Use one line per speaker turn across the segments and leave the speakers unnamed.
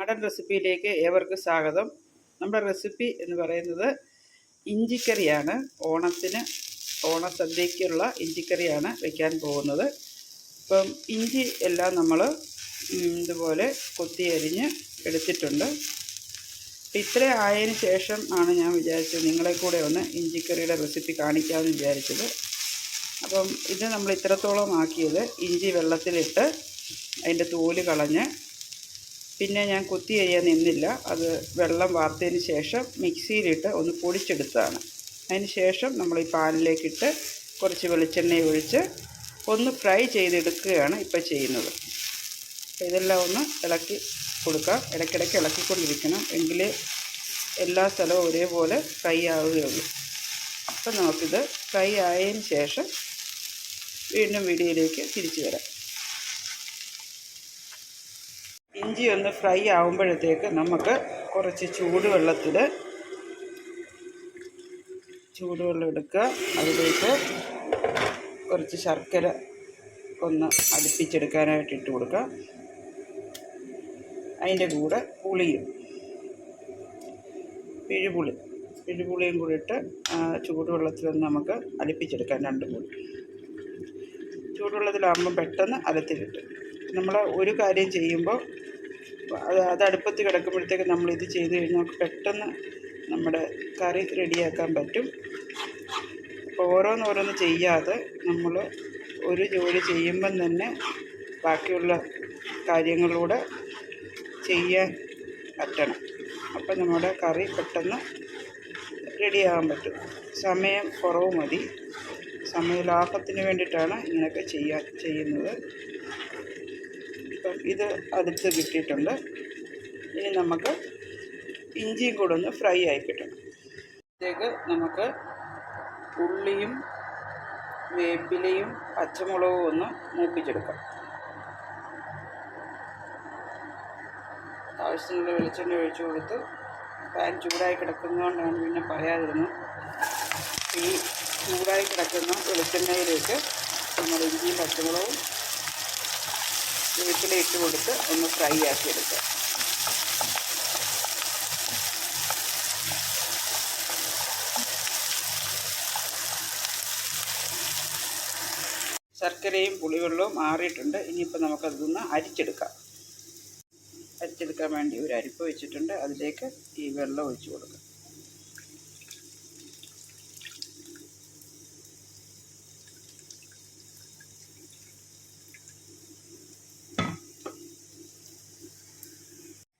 നാടൻ റെസിപ്പിയിലേക്ക് ഏവർക്കും സ്വാഗതം. നമ്മുടെ റെസിപ്പി എന്ന് പറയുന്നത് ഇഞ്ചിക്കറിയാണ്. ഓണത്തിന് ഓണസദ്യക്കുള്ള ഇഞ്ചിക്കറിയാണ് വയ്ക്കാൻ പോകുന്നത്. ഇപ്പം ഇഞ്ചി എല്ലാം നമ്മൾ ഇതുപോലെ കൊത്തി അരിഞ്ഞ് എടുത്തിട്ടുണ്ട്. ഇത്ര ആയതിനു ശേഷം ആണ് ഞാൻ വിചാരിച്ചത് നിങ്ങളെ കൂടെ ഒന്ന് ഇഞ്ചിക്കറിയുടെ റെസിപ്പി കാണിക്കാമെന്ന് വിചാരിച്ചത്. അപ്പം ഇത് നമ്മൾ ഇത്രത്തോളം ആക്കിയത് ഇഞ്ചി വെള്ളത്തിലിട്ട് അതിന്റെ തോൽ കളഞ്ഞ് പിന്നെ ഞാൻ കുത്തി അരിയാൻ നിന്നില്ല. അത് വെള്ളം വാർത്തതിന് ശേഷം മിക്സിയിലിട്ട് ഒന്ന് പൊടിച്ചെടുത്തതാണ്. അതിന് ശേഷം നമ്മൾ ഈ പാനിലേക്കിട്ട് കുറച്ച് വെളിച്ചെണ്ണ ഒഴിച്ച് ഒന്ന് ഫ്രൈ ചെയ്തെടുക്കുകയാണ് ഇപ്പോൾ ചെയ്യുന്നത്. ഇതെല്ലാം ഒന്ന് ഇളക്കി കൊടുക്കാം. ഇടയ്ക്കിടയ്ക്ക് ഇളക്കിക്കൊണ്ടിരിക്കണം. എങ്കിലേ എല്ലാ സ്ഥലവും ഒരേപോലെ ഫ്രൈ ആവുകയുള്ളൂ. അപ്പം നമുക്കിത് ഫ്രൈ ആയതിന് ശേഷം വീണ്ടും വീഡിയോയിലേക്ക് തിരിച്ചു വരാം. ഇഞ്ചി ഒന്ന് ഫ്രൈ ആകുമ്പോഴത്തേക്ക് നമുക്ക് കുറച്ച് ചൂടുവെള്ളത്തിൽ ചൂടുവെള്ളം എടുക്കുക. അതിലേക്ക് കുറച്ച് ശർക്കര ഒന്ന് അടുപ്പിച്ചെടുക്കാനായിട്ട് ഇട്ട് കൊടുക്കുക. അതിന്റെ കൂടെ പുളിയും പിഴുപുളി പിഴുപുളിയും കൂടി ഇട്ട് ചൂടുവെള്ളത്തിലൊന്ന് നമുക്ക് അടുപ്പിച്ചെടുക്കാം രണ്ടും കൂടി ചൂടുവെള്ളത്തിലാകുമ്പം പെട്ടെന്ന് അലത്തിലിട്ട് നമ്മൾ ഒരു കാര്യം ചെയ്യുമ്പോൾ അത് അത് അടുപ്പത്ത് കിടക്കുമ്പോഴത്തേക്ക് നമ്മളിത് ചെയ്ത് കഴിഞ്ഞാൽ പെട്ടെന്ന് നമ്മുടെ കറി റെഡിയാക്കാൻ പറ്റും. അപ്പോൾ ഓരോന്നോരോന്ന് ചെയ്യാതെ നമ്മൾ ഒരു ജോലി ചെയ്യുമ്പം തന്നെ ബാക്കിയുള്ള കാര്യങ്ങളിലൂടെ ചെയ്യാൻ പറ്റണം. അപ്പം നമ്മുടെ കറി പെട്ടെന്ന് റെഡിയാകാൻ പറ്റും. സമയം കുറവ് മതി. സമയ ലാഭത്തിന് വേണ്ടിയിട്ടാണ് ഇങ്ങനെയൊക്കെ ചെയ്യാൻ ചെയ്യുന്നത്. ഇപ്പം ഇത് അടുത്ത് കിട്ടിയിട്ടുണ്ട്. ഇനി നമുക്ക് ഇഞ്ചിയും കൂടെ ഒന്ന് ഫ്രൈ ആയി കിട്ടും. ഇതിലേക്ക് നമുക്ക് ഉള്ളിയും വേപ്പിലയും പച്ചമുളകും ഒന്ന് മൂപ്പിച്ചെടുക്കാം. ആവശ്യത്തിനുള്ള വെളിച്ചെണ്ണ ഒഴിച്ചു കൊടുത്ത് പാൻ ചൂടായി കിടക്കുന്നതുകൊണ്ടാണ് പിന്നെ പറയാതിരുന്നത്. ഈ ചൂടായി കിടക്കുന്ന വെളിച്ചെണ്ണയിലേക്ക് നമ്മൾ ഇഞ്ചിയും പച്ചമുളകും വേപ്പില ഇട്ട് കൊടുത്ത് ഒന്ന് ഫ്രൈ ആക്കി എടുക്കുക. ശർക്കരയും പുളിവെള്ളവും മാറിയിട്ടുണ്ട്. ഇനിയിപ്പോൾ നമുക്കതൊന്ന് അരിച്ചെടുക്കാം. അരിച്ചെടുക്കാൻ വേണ്ടി ഒരു അരിപ്പ് വെച്ചിട്ടുണ്ട്. അതിലേക്ക് ഈ വെള്ളം ഒഴിച്ച് കൊടുക്കാം.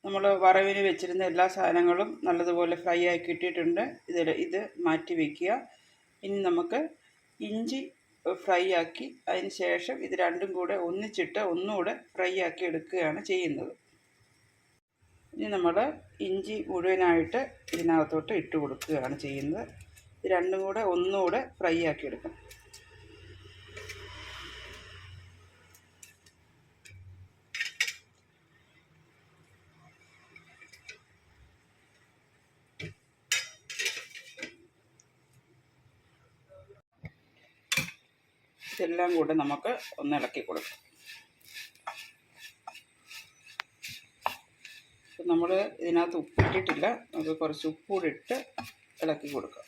നമ്മൾ വറവിന് വെച്ചിരുന്ന എല്ലാ സാധനങ്ങളും നല്ലതുപോലെ ഫ്രൈ ആക്കി ഇട്ടിട്ടുണ്ട് ഇതിൽ ഇത് മാറ്റി വയ്ക്കുക ഇനി നമുക്ക് ഇഞ്ചി ഫ്രൈ ആക്കി അതിന് ശേഷം ഇത് രണ്ടും കൂടെ ഒന്നിച്ചിട്ട് ഒന്നുകൂടെ ഫ്രൈ ആക്കി എടുക്കുകയാണ് ചെയ്യുന്നത്. ഇനി നമ്മൾ ഇഞ്ചി മുഴുവനായിട്ട് ഇതിനകത്തോട്ട് ഇട്ട് കൊടുക്കുകയാണ് ചെയ്യുന്നത്. ഇത് രണ്ടും കൂടെ ഒന്നുകൂടെ ഫ്രൈ ആക്കി എടുക്കണം ഇതെല്ലാം കൂടെ നമുക്ക് ഒന്ന് ഇളക്കി കൊടുക്കാം. നമ്മൾ ഇതിനകത്ത് ഉപ്പിട്ടിട്ടില്ല. നമുക്ക് കുറച്ച് ഉപ്പ് കൂടി ഇട്ട് ഇളക്കി കൊടുക്കാം.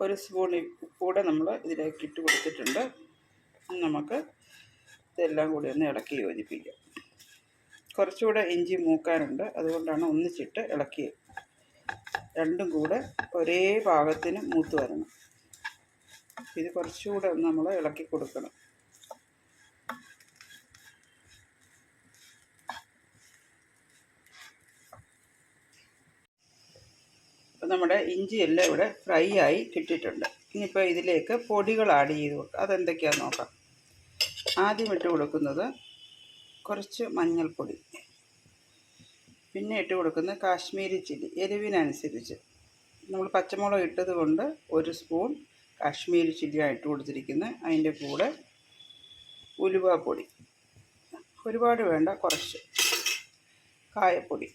ഒരു സ്പൂൺ ഉപ്പൂടെ നമ്മൾ ഇതിലേക്ക് ഇട്ട് കൊടുത്തിട്ടുണ്ട്. നമുക്ക് ഇതെല്ലാം കൂടി ഒന്ന് ഇളക്കി യോജിപ്പിക്കാം. കുറച്ചുകൂടെ ഇഞ്ചി മൂക്കാനുണ്ട്. അതുകൊണ്ടാണ് ഒന്നിച്ചിട്ട് ഇളക്കി രണ്ടും കൂടെ ഒരേ പാകത്തിന് മൂത്ത് വരണം. ഇത് കുറച്ചുകൂടെ നമ്മൾ ഇളക്കി കൊടുക്കണം. അപ്പം നമ്മുടെ ഇഞ്ചി എല്ലാം ഇവിടെ ഫ്രൈ ആയി കിട്ടിയിട്ടുണ്ട്. ഇനിയിപ്പോൾ ഇതിലേക്ക് പൊടികൾ ആഡ് ചെയ്ത് കൊടുക്കുക അതെന്തൊക്കെയാണെന്ന് നോക്കാം. ആദ്യം ഇട്ട് കൊടുക്കുന്നത് കുറച്ച് മഞ്ഞൾപ്പൊടി. പിന്നെ ഇട്ട് കൊടുക്കുന്നത് കാശ്മീരി ചില്ലി എരിവിനനുസരിച്ച്. നമ്മൾ പച്ചമുളക് ഇട്ടത് കൊണ്ട് ഒരു സ്പൂൺ കാശ്മീരി ചില്ലിയാണ് ഇട്ട് കൊടുത്തിരിക്കുന്നത്. അതിന്റെ കൂടെ ഉലുവാപ്പൊടി ഒരുപാട് വേണ്ട കുറച്ച് കായപ്പൊടി.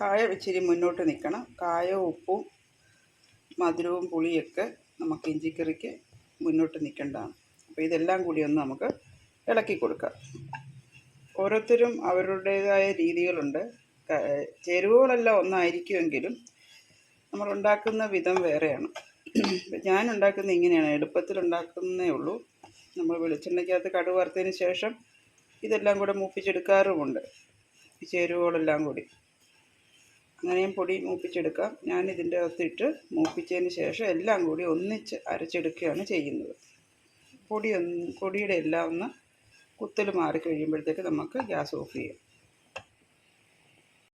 കായ ഇച്ചിരി മുന്നോട്ട് നിൽക്കണം. കായവും ഉപ്പും മധുരവും പുളിയൊക്കെ നമുക്ക് ഇഞ്ചിക്കറിക്ക് മുന്നോട്ട് നിൽക്കേണ്ടതാണ്. അപ്പോൾ ഇതെല്ലാം കൂടി ഒന്ന് നമുക്ക് ഇളക്കി കൊടുക്കാം. ഓരോരുത്തരും അവരുടേതായ രീതികളുണ്ട്. ചേരുവകളെല്ലാം ഒന്നായിരിക്കുമെങ്കിലും നമ്മൾ ഉണ്ടാക്കുന്ന വിധം വേറെയാണ്. ഞാൻ ഉണ്ടാക്കുന്ന ഇങ്ങനെയാണ്. എളുപ്പത്തിൽ ഉണ്ടാക്കുന്നേ ഉള്ളൂ. നമ്മൾ വെളിച്ചെണ്ണയ്ക്കകത്ത് കടുക് വറുത്തതിന് ശേഷം ഇതെല്ലാം കൂടെ മൂപ്പിച്ചെടുക്കാറുമുണ്ട്. ചേരുവകളെല്ലാം കൂടി. അങ്ങനെയും പൊടി മൂപ്പിച്ചെടുക്കാം. ഞാൻ ഇതിന്റെ അകത്തിട്ട് മൂപ്പിച്ചതിന് ശേഷം എല്ലാം കൂടി ഒന്നിച്ച് അരച്ചെടുക്കുകയാണ് ചെയ്യുന്നത്. പൊടി ഒന്ന് പൊടിയുടെ എല്ലാം ഒന്ന് കുത്തൽ മാറി കഴിയുമ്പോഴത്തേക്ക് നമുക്ക് ഗ്യാസ് ഓഫ് ചെയ്യാം.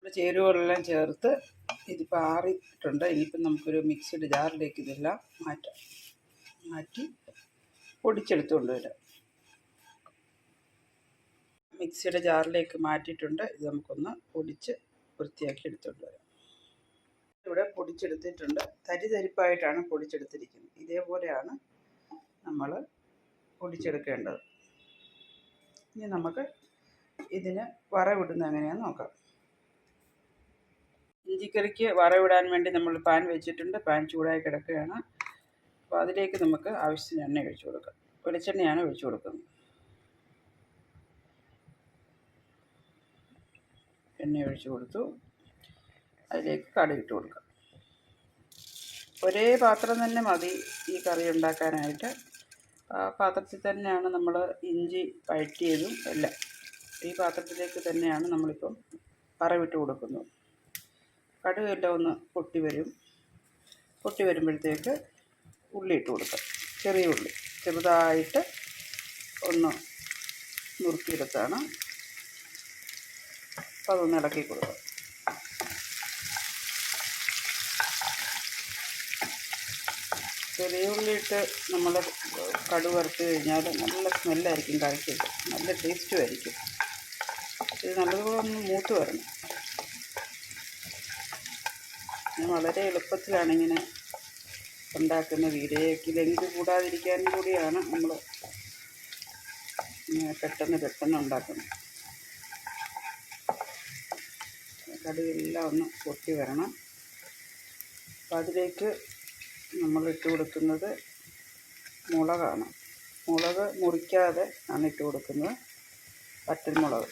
നമ്മുടെ ചേരുവകളെല്ലാം ചേർത്ത് ഇതിപ്പോൾ ആറിയിട്ടുണ്ട്. ഇനിയിപ്പം നമുക്കൊരു മിക്സിഡ് ജാറിലേക്ക് ഇതെല്ലാം മാറ്റാം. മാറ്റി പൊടിച്ചെടുത്തുകൊണ്ട് വരാം മിക്സിയുടെ ജാറിലേക്ക് മാറ്റിയിട്ടുണ്ട്. ഇത് നമുക്കൊന്ന് പൊടിച്ച് വൃത്തിയാക്കി എടുത്തുകൊണ്ട് വരാം ഇവിടെ പൊടിച്ചെടുത്തിട്ടുണ്ട്. തരി തരിപ്പായിട്ടാണ് പൊടിച്ചെടുത്തിരിക്കുന്നത്. ഇതേപോലെയാണ് നമ്മൾ പൊടിച്ചെടുക്കേണ്ടത്. ഇനി നമുക്ക് ഇതിന് വറവിടുന്നത് എങ്ങനെയാണെന്ന് നോക്കാം. ഇഞ്ചിക്കറിക്ക് വറവിടാൻ വേണ്ടി നമ്മൾ പാൻ വെച്ചിട്ടുണ്ട്. പാൻ ചൂടായി കിടക്കുകയാണ്. അപ്പോൾ അതിലേക്ക് നമുക്ക് ആവശ്യത്തിന് എണ്ണ ഒഴിച്ചു കൊടുക്കാം. വെളിച്ചെണ്ണയാണ് ഒഴിച്ചു കൊടുക്കുന്നത്. എണ്ണ ഒഴിച്ചു കൊടുത്തു. അതിലേക്ക് കടുക് ഇട്ട് കൊടുക്കാം. ഒരേ പാത്രം തന്നെ മതി ഈ കറി ഉണ്ടാക്കാനായിട്ട്. ആ പാത്രത്തിൽ തന്നെയാണ് നമ്മൾ ഇഞ്ചി വഴറ്റിയതും എല്ലാം. ഈ പാത്രത്തിലേക്ക് തന്നെയാണ് നമ്മളിപ്പം വറവിട്ട് കൊടുക്കുന്നത്. കടുക് എല്ലാം ഒന്ന് പൊട്ടി വരും. പൊട്ടി വരുമ്പോഴത്തേക്ക് ഉള്ളി ഇട്ട് കൊടുക്കാം. ചെറിയ ഉള്ളി. ചെറുതായിട്ട് ഒന്ന് നുറുക്കിയെടുത്താണ്. അപ്പോൾ അതൊന്ന് ഇളക്കി കൊടുക്കുക ചെറിയ ഉള്ളിയിട്ട് നമ്മൾ കടു വറുത്ത് കഴിഞ്ഞാൽ നല്ല സ്മെല്ലായിരിക്കും കറിക്കത് നല്ല ടേസ്റ്റും ആയിരിക്കും. ഇത് നല്ലതുപോലെ ഒന്ന് മൂത്ത് വരണം. ഞാൻ വളരെ എളുപ്പത്തിലാണ് ഇങ്ങനെ ഉണ്ടാക്കുന്ന വീഡിയോയ്ക്ക് ലെങ്ക് കൂടാതിരിക്കാൻ കൂടിയാണ് നമ്മൾ പെട്ടെന്ന് പെട്ടെന്ന് ഉണ്ടാക്കുന്നത്. കടുകെല്ലാം ഒന്ന് പൊട്ടി വരണം. അപ്പം അതിലേക്ക് നമ്മൾ ഇട്ട് കൊടുക്കുന്നത് മുളകാണ്. മുളക് മുറിക്കാതെ ആണ് ഇട്ട് കൊടുക്കുന്നത്. വറ്റൽമുളക്.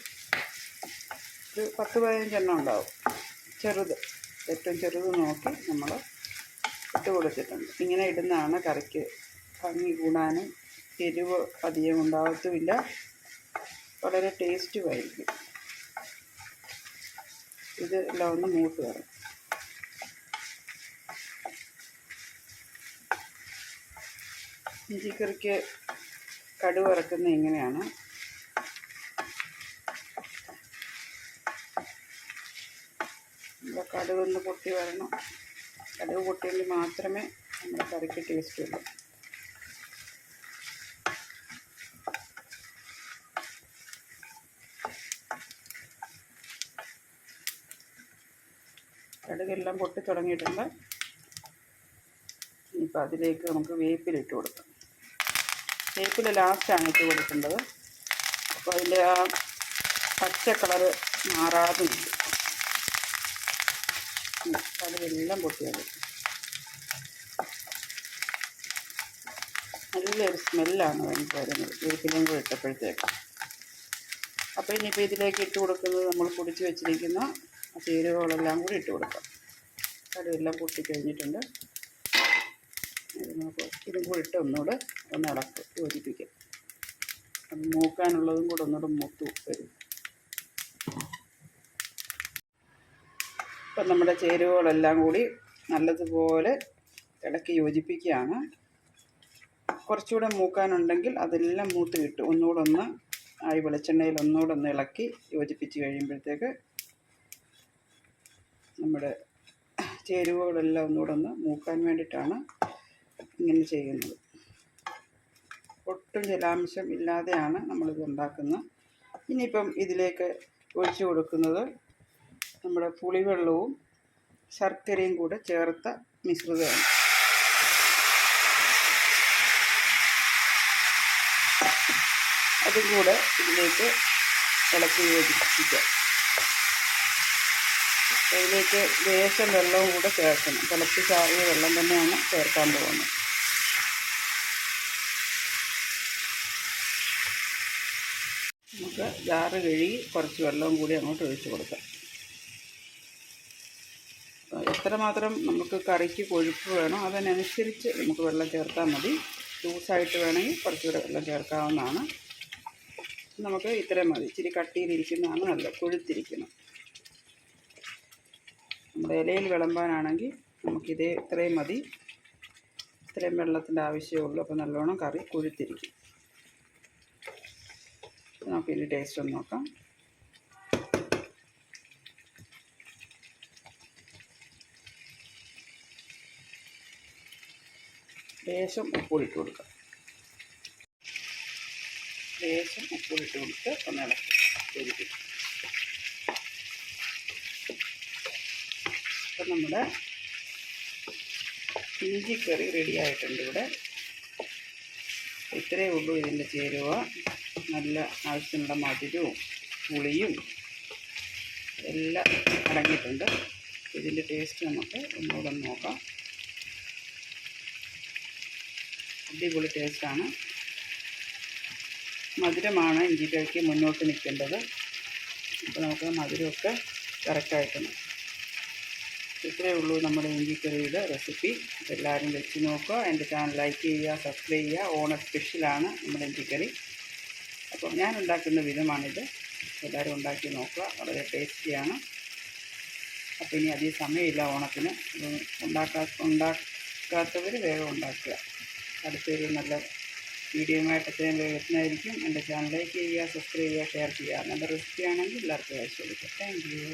ഒരു പത്ത് പതിനഞ്ചെണ്ണം ഉണ്ടാവും. ചെറുത്. ഏറ്റവും ചെറുത് നോക്കി നമ്മൾ ഇട്ട് കൊടുത്തിട്ടുണ്ട്. ഇങ്ങനെ ഇടുന്നതാണ് കറിക്ക് ഭംഗി കൂടാനും എരിവ് അധികം ഉണ്ടാകത്തുമില്ല വളരെ ടേസ്റ്റുമായിരിക്കും ഇത് എല്ലാം ഒന്ന് മൂത്ത് വരണം. ഇഞ്ചിക്കറിക്ക് കടുവറക്കുന്നത് ഇങ്ങനെയാണ്. നമ്മുടെ കടുക് ഒന്ന് പൊട്ടി വരണം. കടുക് പൊട്ടിയെങ്കിൽ മാത്രമേ നമ്മുടെ കറിക്ക് ടേസ്റ്റ് ഉള്ളൂ. കടുകെല്ലാം പൊട്ടി തുടങ്ങിയിട്ടുണ്ട്. ഇനിയിപ്പോൾ അതിലേക്ക് നമുക്ക് വേപ്പിലിട്ട് കൊടുക്കാം. വേപ്പില ലാസ്റ്റാണ് ഇട്ട് കൊടുക്കേണ്ടത്. അപ്പോൾ അതിന്റെ ആ പച്ച കളറ് മാറാതെ കടുകെല്ലാം പൊട്ടിയത് നല്ലൊരു സ്മെല്ലാണ് നമുക്ക് വരുന്നത്. വേപ്പിലയും കൂടെ ഇട്ടപ്പോഴത്തേക്ക്. അപ്പോൾ ഇനിയിപ്പോൾ ഇതിലേക്ക് ഇട്ട് കൊടുക്കുന്നത് നമ്മൾ പൊടിച്ച് വെച്ചിരിക്കുന്ന ചേരുവകളെല്ലാം കൂടി ഇട്ട് കൊടുക്കാം. കടുവെല്ലാം പൊട്ടി കഴിഞ്ഞിട്ടുണ്ട്. ഇത് കൂടി ഇട്ട് ഒന്നുകൂടെ ഒന്ന് ഇളക്ക് യോജിപ്പിക്കാം. മൂക്കാനുള്ളതും കൂടെ ഒന്നുകൂടെ മൂത്ത് വരും. ഇപ്പം നമ്മുടെ ചേരുവകളെല്ലാം കൂടി നല്ലതുപോലെ ഇടയ്ക്ക് യോജിപ്പിക്കുകയാണ്. കുറച്ചുകൂടെ മൂക്കാനുണ്ടെങ്കിൽ അതെല്ലാം മൂത്ത് കിട്ടും ഒന്നുകൂടെ ഒന്ന് ആ ഈ വെളിച്ചെണ്ണയിൽ ഒന്നുകൂടെ ഒന്ന് ഇളക്കി യോജിപ്പിച്ച് കഴിയുമ്പോഴത്തേക്ക് നമ്മുടെ ചേരുവകളെല്ലാം ഒന്നുകൂടെ ഒന്ന് മൂക്കാൻ വേണ്ടിയിട്ടാണ് ഇങ്ങനെ ചെയ്യുന്നത്. ഒട്ടും ജലാംശം ഇല്ലാതെയാണ് നമ്മളിത് ഉണ്ടാക്കുന്നത്. ഇനിയിപ്പം ഇതിലേക്ക് ഒഴിച്ചു കൊടുക്കുന്നത് നമ്മുടെ പുളിവെള്ളവും ശർക്കരയും കൂടെ ചേർത്ത മിശ്രിതമാണ്. അതും കൂടെ ഇതിലേക്ക് ഇളക്കി യോജിപ്പിക്കാം അതിലേക്ക് ലേശം വെള്ളവും കൂടെ ചേർക്കണം. തിളച്ച് ചാറിയ വെള്ളം തന്നെയാണ് ചേർക്കാൻ പോകുന്നത്. നമുക്ക് ജാറ് കഴുകി കുറച്ച് വെള്ളവും കൂടി അങ്ങോട്ട് ഒഴിച്ചു കൊടുക്കാം. എത്രമാത്രം നമുക്ക് കറിക്ക് കൊഴുപ്പ് വേണോ. അതിനനുസരിച്ച് നമുക്ക് വെള്ളം ചേർത്താൽ മതി. ലൂസായിട്ട് വേണമെങ്കിൽ കുറച്ചുകൂടെ വെള്ളം ചേർക്കാവുന്നതാണ്. നമുക്ക് ഇത്രയും മതി. ഇച്ചിരി കട്ടിയിലിരിക്കുന്നതാണ് നല്ലത്. കൊഴുത്തിരിക്കണം. നമ്മുടെ ഇലയിൽ വിളമ്പാനാണെങ്കിൽ നമുക്കിതേ ഇത്രയും മതി. ഇത്രയും വെള്ളത്തിന്റെ ആവശ്യമേ അപ്പോൾ നല്ലോണം കറി കൊഴുത്തിരിക്കും. നമുക്ക് ഇനി ടേസ്റ്റ് ഒന്ന് നോക്കാം. ലേശം ഉപ്പിട്ട് കൊടുക്കാം ലേശം ഉപ്പിട്ട് കൊടുത്ത് ഒന്ന് ഇളക്കി അപ്പം നമ്മുടെ ഇഞ്ചിക്കറി റെഡി ആയിട്ടുണ്ട് ഇവിടെ. ഇത്രയേ ഉള്ളൂ ഇതിന്റെ ചേരുവ. നല്ല ആവശ്യത്തിനുള്ള മധുരവും പുളിയും എല്ലാം അടങ്ങിയിട്ടുണ്ട്. ഇതിന്റെ ടേസ്റ്റ് നമുക്ക് ഒന്നുകൂടെ ഒന്ന് നോക്കാം. അടിപൊളി ടേസ്റ്റാണ്. മധുരമാണ് ഇഞ്ചിക്കഴിക്ക് മുന്നോട്ട് നിൽക്കേണ്ടത്. അപ്പോൾ നമുക്ക് മധുരമൊക്കെ കറക്റ്റായിട്ടുണ്ട് ഇത്രയേ ഉള്ളൂ നമ്മുടെ ഇഞ്ചിക്കറിയുടെ റെസിപ്പി എല്ലാവരും വെച്ച് നോക്കുക. എന്റെ ചാനൽ ലൈക്ക് ചെയ്യുക സബ്സ്ക്രൈബ് ചെയ്യുക. ഓണ സ്പെഷ്യലാണ് നമ്മുടെ ഇഞ്ചിക്കറി അപ്പോൾ ഞാൻ ഉണ്ടാക്കുന്ന വിധമാണിത്. എല്ലാവരും ഉണ്ടാക്കി നോക്കുക. വളരെ ടേസ്റ്റിയാണ് അപ്പോൾ ഇനി അധികം സമയമില്ല ഓണത്തിന്. ഉണ്ടാക്കാ ഉണ്ടാക്കാത്തവർ വേഗം ഉണ്ടാക്കുക. അടുത്തൊരു നല്ല വീഡിയോയുമായിട്ട് എത്രയും വേഗത്തിനായിരിക്കും എന്റെ ചാനൽ ലൈക്ക് ചെയ്യുക സബ്സ്ക്രൈബ് ചെയ്യുക ഷെയർ ചെയ്യുക. നല്ല റെസിപ്പി ആണെങ്കിൽ എല്ലാവർക്കും അയച്ചു താങ്ക് യു.